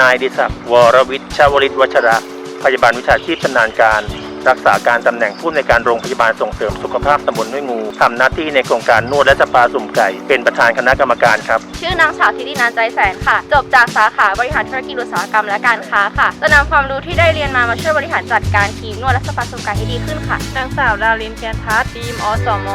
นายดิศักดิ์วรวิชชาวริตวัชระ พยาบาลวิชาชีพชำนาญการ รักษาการตำแหน่งผู้ในวยการโรงพยาบาลส่งเสริมสุขภาพตำบลห้วยงูทำหน้าที่ในโครงการนวดและสปาสุ่มไก่ เป็นประธานคณะกรรมการครับ ชื่อนางสาวธิตินันใจแสนค่ะ จบจากสาขาบริหารธุรกิจอุตสาหกรรมและการค้าค่ะ จะนำความรู้ที่ได้เรียนมามาช่วยบริหารจัดการทีมนวดและสปาสุขการให้ดีขึ้นค่ะ นางสาวดารินเทียนทัศน์ทีมอสม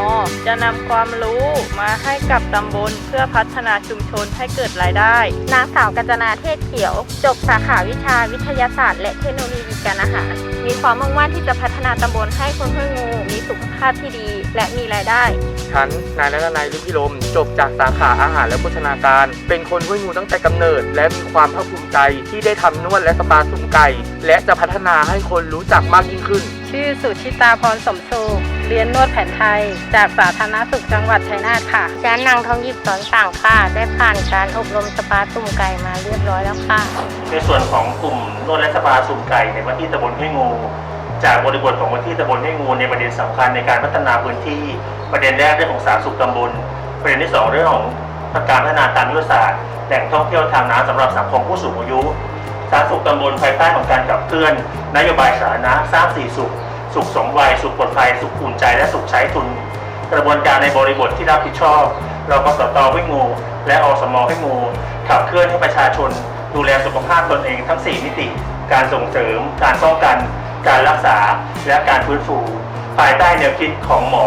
จะนำความรู้มาให้กับตำบลเพื่อพัฒนาชุมชนให้เกิดรายได้ นางสาวกัญจนาเทศเขียว จบสาขาวิชาวิทยาศาสตร์ และเทคโนโลยีการอาหาร มีความมุ่งมั่นที่จะพัฒนาตำบลให้คนห้วยงูมีสุขภาพที่ดี และมีรายได้ ฉันนายนัทนายฤทธิลมจบจากสาขาอาหารและโภชนาการ เป็นคนห้วยงูตั้งแต่กำเนิด และมีความภาคภูมิใจที่ได้ทำนวดและสปาสุ่มไก่ และจะพัฒนาให้คนรู้จักมากยิ่งขึ้น ชื่อสุชิตาพรสมสุขเรียนนวดแผนไทย จากสาธารณสุขจังหวัดชัยนาทค่ะ ฉันนางทองหยิบสอนสั่งค่ะ ได้ผ่านการอบรมสปาตุ่มไก่มาเรียบร้อยแล้วค่ะ ในส่วนของกลุ่มนวดและสปาสุ่มไก่ในพื้นที่ตำบลห้วยงู จากบริบทของพื้นที่ตำบลห้งูในประเด็นสำคัญในการพัฒนาพื้นที่ประเด็นแรกเรื่องของสาธารณสุขตำบล ประเด็นที่สองเรื่องของการพัฒนาตามยุทธศาสตร์แหล่งท่องเที่ยวทางน้ำสำหรับสังคมผู้สูงอายุสาธารณสุขตำบลภายใต้ของการขับเคลื่อน นโยบายสาธารณะสร้างสีสุข สุขสมวัยสุขปลอดภัยสุขอุ่นใจและสุขใช้ทุน กระบวนการในบริบทที่รับผิดชอบเรากสตให้งู และอสมให้งูขับเคลื่อนให้ประชาชน ดูแลสุขภาพตนเองทั้ง 4 มิติ การส่งเสริม การป้องกัน การรักษาและการฟื้นฟู ภายใต้แนวคิดของหมอ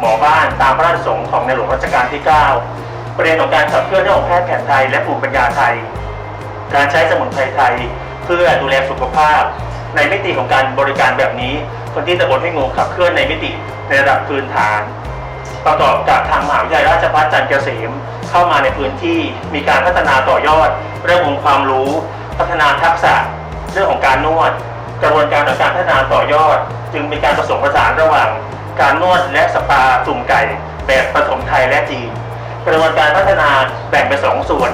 หมอบ้านตามพระราชประสงค์ของในหลวงรัชกาลที่ 9 ประเด็นของการขับเคลื่อนเรื่องของแพทย์แผนไทยและภูมิปัญญาไทย การใช้สมุนไพรไทย เพื่อดูแลสุขภาพ ในมิติของการบริการแบบนี้คนที่ตำบลให้งูขับเคลื่อนในมิติในระดับพื้นฐาน ประกอบกับทางมหาวิทยาลัยราชภัฏจันทร์เกษมเข้ามาในพื้นที่มีการพัฒนาต่อยอด เรื่ององค์ความรู้ พัฒนาทักษะ เรื่องของการนวด กระบวนการในการพัฒนาต่อยอด จึงมีการผสมผสานระหว่าง การนวดและสปาสุ่มไก่แบบผสมไทยและจีนกระบวนการพัฒนาแบ่งเป็นสองส่วน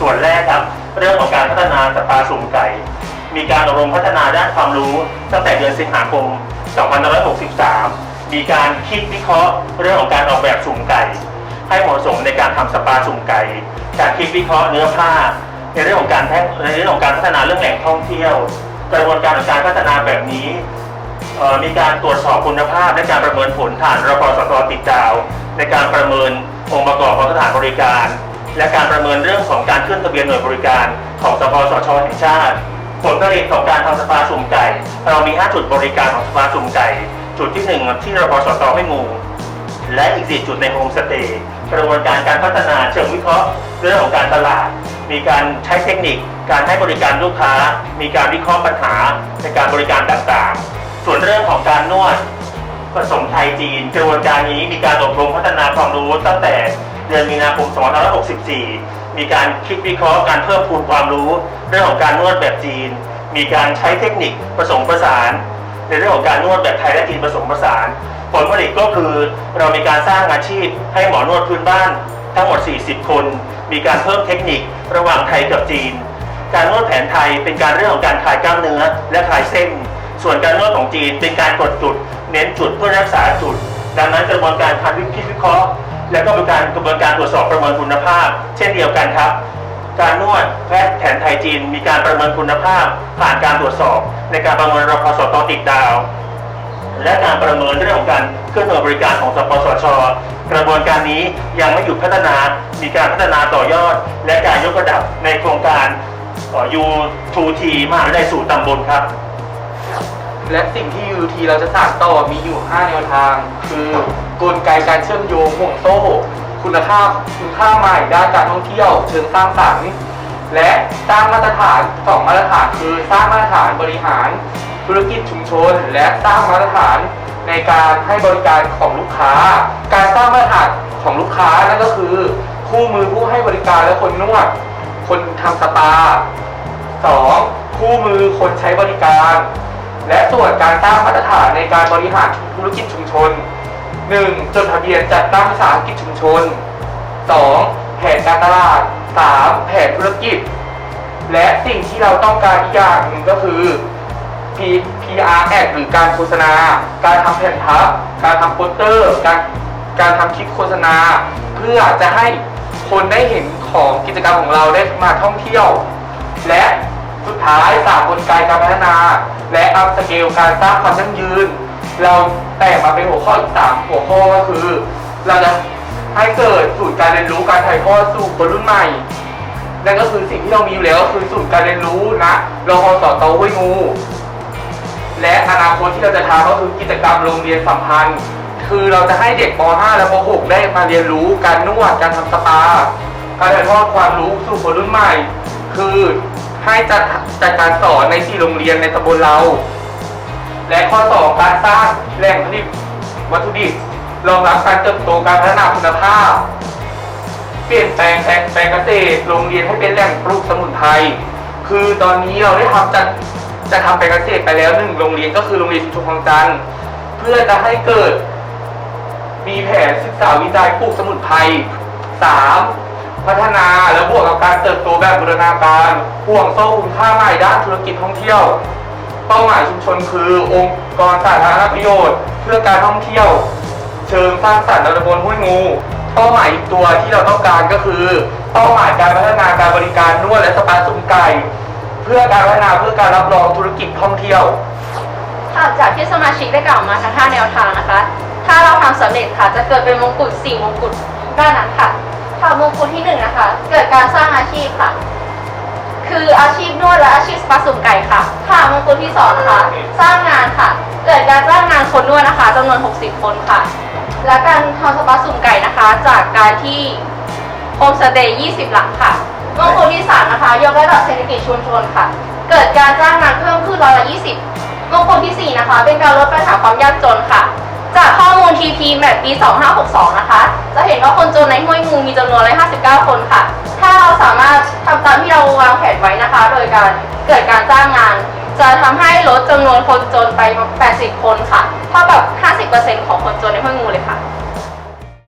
ส่วนแรกครับ เรื่องของการพัฒนาสปาสุ่มไก่ มีการอบรมพัฒนาด้านความรู้ตั้งแต่เดือนสิงหาคม 2563 มีการคิดวิเคราะห์ เรื่องของการออกแบบสุ่มไก่ ให้เหมาะสมในการทำสปาสุ่มไก่ การคิดวิเคราะห์เนื้อผ้า ในเรื่องของการแท่งในเรื่องของการพัฒนาเรื่องแหล่งท่องเที่ยว กระบวนการของการพัฒนาแบบนี้มีการตรวจสอบคุณภาพและการประเมินผลผ่านรพสตติดดาว ในการประเมินองค์ประกอบของสถานบริการ และการประเมินเรื่องของการขึ้นทะเบียนหน่วยบริการของสปสชแห่งชาติ ผลผลิตของการทำสปาสุ่มไก่ เรามี 5 จุดบริการของสปาสุ่มไก่ จุดที่ 1 ที่รพสตไม่งู และอีก 4 จุดในโฮมสเตย์กระบวนการการพัฒนาเชิงวิเคราะห์เรื่องของการตลาด มีการใช้เทคนิค การให้บริการลูกค้า มีการวิเคราะห์ปัญหาในการบริการต่างๆ ส่วนเรื่องของการนวดผสมไทยจีน กระบวนการนี้มีการอบรมพัฒนาความรู้ตั้งแต่เดือนมีนาคม 2564 มีการคิดวิเคราะห์การเพิ่มพูนความรู้ เรื่องของการนวดแบบจีน มีการใช้เทคนิคผสมผสาน ในเรื่องของการนวดแบบไทยและจีนผสมผสาน ผลผลิตก็คือเรามีการสร้างอาชีพให้หมอนวดพื้นบ้าน ทั้งหมด 40 คน มีการเพิ่มเทคนิคระหว่างไทยกับจีน การนวดแผนไทยเป็นการเรื่องของการคลายกล้ามเนื้อ และคลายเส้น ส่วนการนวดของจีนเป็นการกดจุด เน้นจุดเพื่อรักษาจุด ดังนั้นกระบวนการการวิคิดวิเคราะห์ และก็เป็นการกระบวนการตรวจสอบประเมินคุณภาพ เช่นเดียวกันครับ การนวดแพทย์แผนไทยจีน มีการประเมินคุณภาพ ผ่านการตรวจสอบ ในการประเมินรพสตติดดาว และการประเมินเรื่องของการเคลื่อนไหวบริการของสปสช กระบวนการนี้ยังไม่หยุดพัฒนา มีการพัฒนาต่อยอด และการยกระดับในโครงการยูทูทีมหาวิทยาลัยสู่ตำบลครับ และสิ่งที่ UT เราจะสานต่อมีอยู่ 5 แนวทาง คือกลไกการเชื่อมโยงห่วงโซ่คุณภาพคุณค่าใหม่ด้านการท่องเที่ยวเชิงสร้างสรรค์และสร้างมาตรฐานสองมาตรฐานคือสร้างมาตรฐานบริหาร ธุรกิจชุมชน และสร้างมาตรฐานในการให้บริการของลูกค้า การสร้างมาตรฐานของลูกค้านั่นก็คือ คู่มือผู้ให้บริการและคนนวด คนทำสปา 2. คู่มือคนใช้บริการ และส่วนการสร้างมาตรฐานในการบริหารธุรกิจชุมชน 1. จดทะเบียนจัดตั้งวิสาหกิจชุมชน 2. แผนการตลาด 3. แผนธุรกิจ และสิ่งที่เราต้องการอีกอย่างหนึ่งก็คือ P PR ad หรือการโฆษณา การทำแผ่นพับ การทำโปสเตอร์ การการทำคลิปโฆษณา เพื่อจะให้คนได้เห็นของกิจกรรมของเราได้มาท่องเที่ยว และสุดท้ายสามกลไกการพัฒนา และอัพสเกลการสร้างความยั่งยืน เราแตกมาเป็นหัวข้ออีกสามหัวข้อก็คือ เราจะให้เกิดศูนย์การเรียนรู้การถ่ายทอดสู่คนรุ่นใหม่นั่นก็คือสิ่งที่เรามีอยู่แล้วก็คือศูนย์การเรียนรู้นะรพสอตห้วยงู และอนาคตที่เราจะทำก็คือกิจกรรมโรงเรียนสัมพันธ์ คือเราจะให้เด็กป .5 และป .6 ได้มาเรียนรู้การนวดการทำสปา การถ่ายทอดความรู้สู่คนรุ่นใหม่ คือให้จัดจัดการสอนในสี่โรงเรียนในตำบลเรา และข้อสองการสร้างแหล่งผลิตวัตถุดิบรองรับการเติบโตการพัฒนาคุณภาพ เปลี่ยนแปลงแปลงแปลงเกษตรโรงเรียนให้เป็นแหล่งปลูกสมุนไพรคือตอนนี้เราได้ทำจัด จะทำแปเกษตรไปแล้วหนึ่งโรงเรียนก็คือโรงเรียนชุมชนคลองจันทร์เพื่อจะให้เกิด มีแผนศึกษาวิจัยปลูกสมุนไพรสามพัฒนาและบวกกับการเติบโตแบบบูรณาการห่วงโซ่คุณค่าใหม่ด้านธุรกิจท่องเที่ยว เป้าหมายชุมชนคือองค์กรสาธารณประโยชน์ เพื่อการท่องเที่ยว เชิงสร้างสรรค์ในตำบลห้วยงู เป้าหมายอีกตัวที่เราต้องการก็คือ เป้าหมายการพัฒนาการบริการนวดและสปาสุ่มไก่ พื่อการพัฒนาเพื่อการรับรองธุรกิจท่องเที่ยว ค่ะจากที่สมาชิกได้กล่าวมาทั้ง5แนวทางนะคะ ถ้าเราทำสำเร็จค่ะจะเกิดเป็นมงกุฎ4มงกุฎด้านนั้นค่ะค่ะมงกุฎที่1นะคะ เกิดการสร้างอาชีพค่ะ คืออาชีพนวดและอาชีพสปาสุ่มไก่ค่ะ ค่ะมงกุฎที่2นะคะ สร้างงานค่ะ เกิดการจ้างงานคนนวดนะคะจำนวน 60 คนค่ะ และการทำสปาสุ่มไก่นะคะ จากการที่โฮมสเตย์ 20 หลังค่ะ มงกุฎที่สามนะคะยกระดับเศรษฐกิจชุมชนค่ะ เกิดการจ้างงานเพิ่มขึ้นร้อยละ20มงคลที่4นะคะ เป็นการลดปัญหาความยากจนค่ะ จากข้อมูล TP แบบปี 2562 นะคะ จะเห็นว่าคนจนในห้วยงูมีจำนวน159คนค่ะ ถ้าเราสามารถทำตามที่เราวางแผนไว้นะคะ โดยการเกิดการจ้างงาน จะทำให้ลดจำนวนคนจนไป 80 คนค่ะ เท่ากับ 50%ของคนจนในห้วยงูเลยค่ะ